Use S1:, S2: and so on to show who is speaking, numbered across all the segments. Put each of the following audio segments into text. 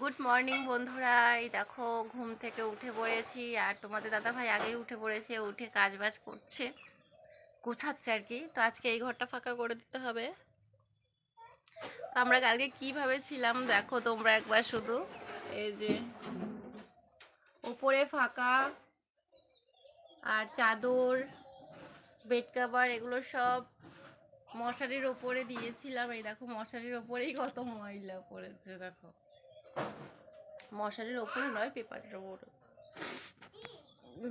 S1: Good morning বন্ধুরা। এই দেখো, ঘুম থেকে উঠে পড়েছি। আর তোমাদের দাদা ভাই আগেই উঠে পড়েছে, উঠে কাজ বাজ করছে, গোছাচ্ছে আর কি। তো আজকে এই ঘরটা ফাঁকা করে দিতে হবে। তো আমরা কালকে কীভাবে ছিলাম দেখো তোমরা একবার শুধু। এই যে উপরে ফাঁকা, আর চাদর বেড কাভার এগুলো সব মশারির ওপরে দিয়েছিলাম। এই দেখো, মশারির ওপরেই কত ময়লা পড়েছে, দেখো। মশারির ওপরে নয়, পেপারের ওপরে।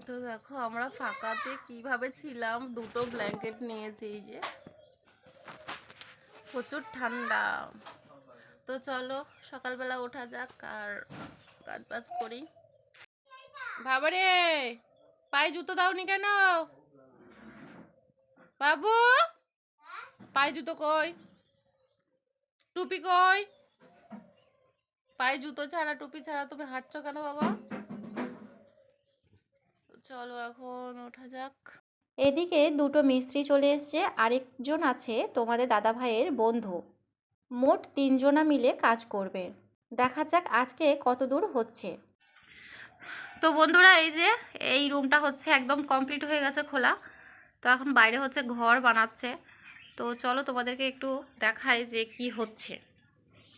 S1: তো দেখো, আমরা ফাঁকাতে কীভাবে ছিলাম? দুটো ব্ল্যাঙ্কেট নিয়েছি এই যে। প্রচুর ঠান্ডা। তো চলো, সকালবেলা ওঠা যাক আর কাজ বাজ করি। বাবারে, পায়ে জুতো দাওনি কেন? বাবু, পায়ে জুতো কই? টুপি কই? পায়ে জুতো ছাড়া টুপি ছাড়া তুমি হাঁটছো কেন বাবা? চলো এখন ওঠা যাক।
S2: এদিকে দুটো মিস্ত্রি চলে এসছে আরেকজন আছে তোমাদের দাদা ভাইয়ের বন্ধু। মোট তিনজনা মিলে কাজ করবে। দেখা যাক আজকে কত দূর হচ্ছে।
S1: তো বন্ধুরা এই যে এই রুমটা হচ্ছে একদম কমপ্লিট হয়ে গেছে খোলা। তো এখন বাইরে হচ্ছে ঘর বানাচ্ছে। তো চলো তোমাদেরকে একটু দেখাই যে কি হচ্ছে।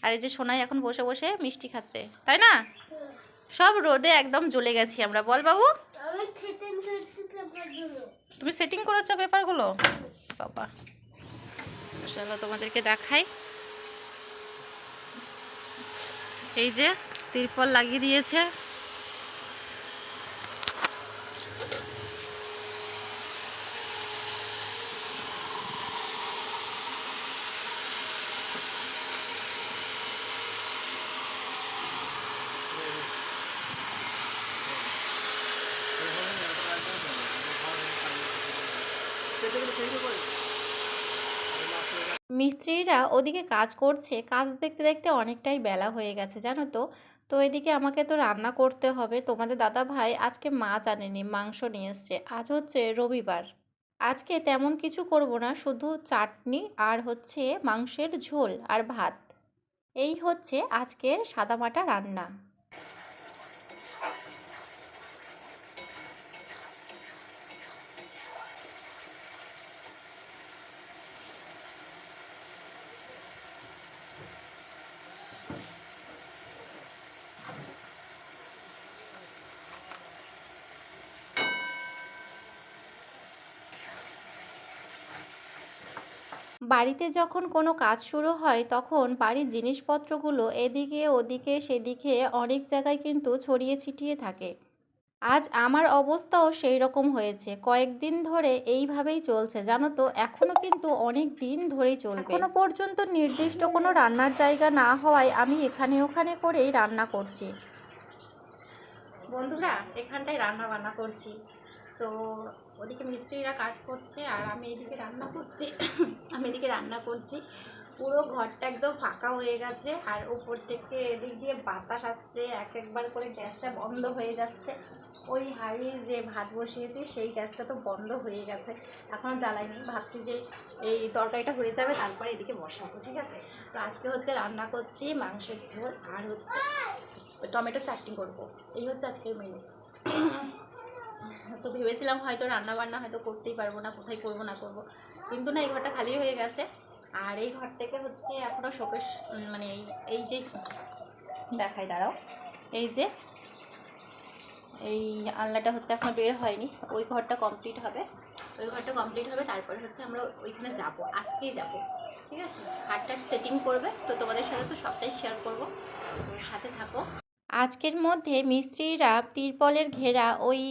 S1: আর এই যে সোনাই এখন বসে বসে মিষ্টি খাচ্ছে তাই না? সব রোদে একদম জ্বলে গেছি আমরা। বল বাবু। তুমি সেটিং করেছ পেপারগুলো বাবা। চলো তোমাদেরকে দেখাই। এই যে তিরপল লাগিয়ে দিয়েছে।
S2: মিস্ত্রিরা ওদিকে কাজ করছে, কাজ দেখতে দেখতে অনেকটাই বেলা হয়ে গেছে, জানো তো। তো এদিকে আমাকে তো রান্না করতে হবে। তোমাদের দাদা ভাই আজকে মাছ আনেনি, মাংস নিয়ে এসছে। আজ হচ্ছে রবিবার। আজকে তেমন কিছু করব না, শুধু চাটনি আর হচ্ছে মাংসের ঝোল আর ভাত। এই হচ্ছে আজকের সাদামাটা রান্না। বাড়িতে যখন কোনো কাজ শুরু হয় তখন বাড়ির জিনিসপত্রগুলো এদিকে ওদিকে সেদিকে অনেক জায়গায় কিন্তু ছড়িয়ে ছিটিয়ে থাকে। আজ আমার অবস্থাও সেই রকম হয়েছে। কয়েকদিন ধরে এইভাবেই চলছে। জানো তো এখনও কিন্তু অনেক দিন ধরেই চলবে। এখনও পর্যন্ত নির্দিষ্ট কোনো রান্নার জায়গা না হওয়ায় আমি এখানে ওখানে করেই রান্না করছি। বন্ধুরা এখানটায় রান্না বান্না করছি। তো ওদিকে মিস্ত্রিরা কাজ করছে আর আমি এদিকে রান্না করছি। আমি এদিকে রান্না করছি। পুরো ঘরটা একদম ফাঁকা হয়ে গেছে আর উপর থেকে এদিক দিয়ে বাতাস আসছে, এক একবার করে গ্যাসটা বন্ধ হয়ে যাচ্ছে। ওই হাঁড়ি যে ভাত বসিয়েছি, সেই গ্যাসটা তো বন্ধ হয়ে গেছে। এখনও জ্বালাইনি ভাবছি যে এই তরকারিটা হয়ে যাবে, তারপরে এদিকে বসাবো, ঠিক আছে? তো আজকে হচ্ছে রান্না করছি মাংসের ঝোল আর হচ্ছে টমেটো চাটনি করব। এই হচ্ছে আজকের মেনু তো ভেবেছিলাম হয়তো রান্না বান্না হয়তো করতেই পারব না, কোথায় করব না করব। কিন্তু না, এই ঘরটা খালি হয়ে গেছে। আর এই ঘর থেকে হচ্ছে এখনও শোকেশ মানে এই এই যে দেখায় দাঁড়াও। এই যে, এই আলনাটা হচ্ছে এখনও বের হয়নি। ওই ঘরটা কমপ্লিট হবে। ওই ঘরটা কমপ্লিট হবে, তারপরে হচ্ছে আমরা ওইখানে যাব, আজকেই যাব। ঠিক আছে? খাটটা সেটিং করবে, তো তোমাদের সাথে তো সবটাই শেয়ার করব। সাথে থাকো। আজকের মধ্যে মিস্ত্রিরা তিরপলের ঘেরা ওই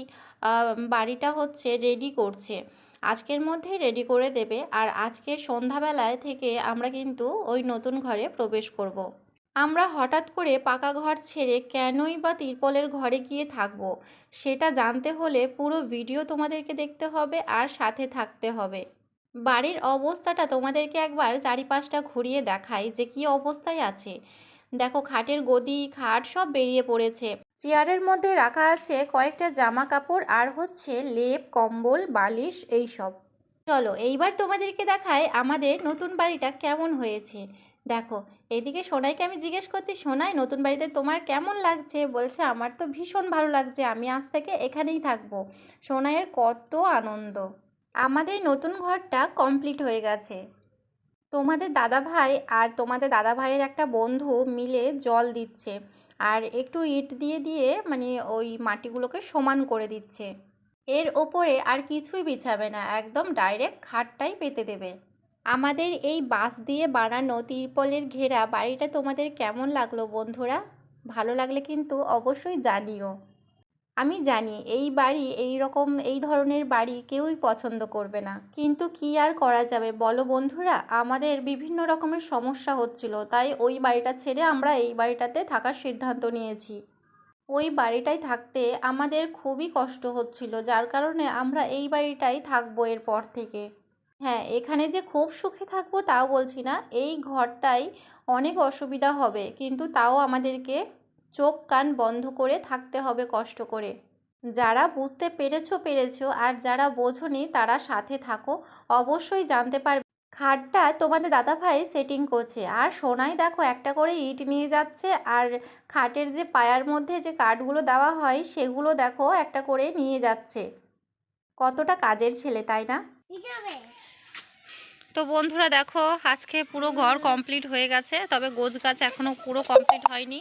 S2: বাড়িটা হচ্ছে রেডি করছে। আজকের মধ্যেই রেডি করে দেবে আর আজকে সন্ধ্যাবেলায় থেকে আমরা কিন্তু ওই নতুন ঘরে প্রবেশ করব। আমরা হঠাৎ করে পাকা ঘর ছেড়ে কেনই বা তিরপলের ঘরে গিয়ে থাকব, সেটা জানতে হলে পুরো ভিডিও তোমাদেরকে দেখতে হবে আর সাথে থাকতে হবে। বাড়ির অবস্থাটা তোমাদেরকে একবার চারিপাশটা ঘুরিয়ে দেখাই যে কি অবস্থায় আছে। দেখো খাটের গদি, খাট সব বেরিয়ে পড়েছে। চেয়ারের মধ্যে রাখা আছে কয়েকটা জামা কাপড় আর হচ্ছে লেপ, কম্বল, বালিশ, এই সব। চলো, এইবার তোমাদেরকে দেখায় আমাদের নতুন বাড়িটা কেমন হয়েছে। দেখো, এদিকে সোনাইকে আমি জিজ্ঞেস করছি, সোনাই, নতুন বাড়িতে তোমার কেমন লাগছে? বলছে, আমার তো ভীষণ ভালো লাগছে, আমি আজ থেকে এখানেই থাকব। সোনাইয়ের কত আনন্দ। আমাদের নতুন ঘরটা কমপ্লিট হয়ে গেছে। তোমাদের দাদা ভাই আর তোমাদের দাদা ভাইয়ের একটা বন্ধু মিলে জল দিচ্ছে আর একটু ইট দিয়ে দিয়ে মানে ওই মাটিগুলোকে সমান করে দিচ্ছে। এর ওপরে আর কিছুই বিছাবে না, একদম ডাইরেক্ট খাটটাই পেতে দেবে। আমাদের এই বাঁশ দিয়ে বানানো তিরপলের ঘেরা বাড়িটা তোমাদের কেমন লাগল বন্ধুরা? ভালো লাগলে কিন্তু অবশ্যই জানিও। আমি জানি এই বাড়ি, এই রকম, এই ধরনের বাড়ি কেউই পছন্দ করবে না। কিন্তু কি আর করা যাবে? বলো বন্ধুরা, আমাদের বিভিন্ন রকমের সমস্যা হচ্ছিল, তাই ওই বাড়িটা ছেড়ে আমরা এই বাড়িটাতে থাকার সিদ্ধান্ত নিয়েছি। ওই বাড়িটায় থাকতে আমাদের খুবই কষ্ট হচ্ছিল, যার কারণে আমরা এই বাড়িটাই থাকব এরপর থেকে। হ্যাঁ এখানে যে খুব সুখে থাকব তাও বলছি না, এই ঘরটাই অনেক অসুবিধা হবে, কিন্তু তাও আমাদেরকে চোখ কান বন্ধ করে থাকতে হবে কষ্ট করে। যারা বুঝতে পেরেছ পেরেছ, আর যারা বোঝোনি, তারা সাথে থাকো। অবশ্যই জানতে পারবে। খাটটা তোমাদের দাদাভাই সেটিং করছে। আর সোনাই দেখো একটা করে ইট নিয়ে যাচ্ছে, আর খাটের যে পায়ার মধ্যে যে কাঠগুলো দেওয়া হয়, সেগুলো দেখো একটা করে নিয়ে যাচ্ছে। কতটা কাজের ছেলে, তাই না? তো বন্ধুরা দেখো, আজকে পুরো ঘর কমপ্লিট হয়ে গেছে, তবে গোছ গাছ এখনও পুরো কমপ্লিট হয়নি।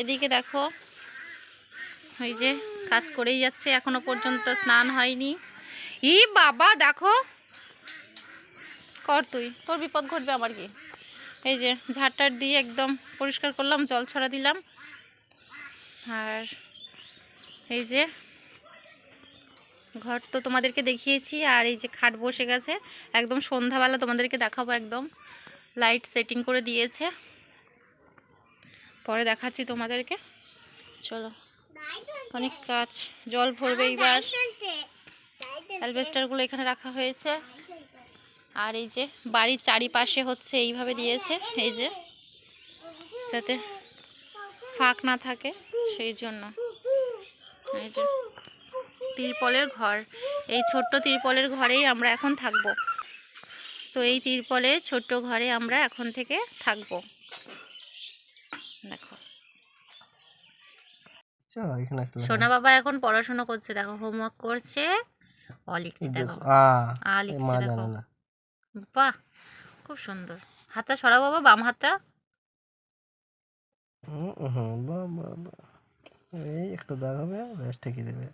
S2: এদিকে দেখো, ওই যে কাজ করেই যাচ্ছে, এখনও পর্যন্ত স্নান হয়নি। ই বাবা, দেখো। কর তুই, তোর বিপদ ঘটবে আমার কি? এই যে ঝাড়টার দিয়ে একদম পরিষ্কার করলাম, জল ছড়া দিলাম। আর এই যে ঘর তো তোমাদেরকে দেখিয়েছি, আর এই যে খাট বসে গেছে। একদম সন্ধ্যাবেলা তোমাদেরকে দেখাবো একদম। লাইট সেটিং করে দিয়েছে। পরে দেখাচ্ছি তোমাদেরকে। চলো। অনেক কাজ জল ভরবে এইবার। অ্যালবেস্টারগুলো এখানে রাখা হয়েছে। আর এই যে বাড়ির চারিপাশে হচ্ছে এইভাবে দিয়েছে এই যে। যাতে ফাঁক না থাকে সেই জন্য। এই যে তিরপলের ঘর। এই ছোট্ট তিরপলের ঘরেই আমরা এখন থাকব। তো এই তিরপলে ছোট্ট ঘরে আমরা এখন থেকে থাকব দেখো
S3: চলো এখানে একটা লেখা।
S2: সোনা বাবা এখন পড়াশোনা করছে দেখো হোমওয়ার্ক করছে অ লিখছে দেখো
S3: আ
S2: লিখছে দেখো। বাহ খুব সুন্দর। হাতটা সরা বাবা বাম হাতটা।
S3: এই একটু দাগ হবে ব্যাস ঠিকই দেবে।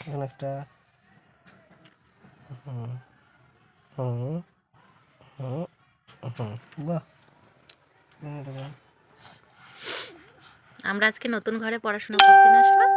S3: এখানে একটা হুম হুম হুম হুম বাহ।
S2: আমরা আজকে নতুন ঘরে পড়াশোনা করছি না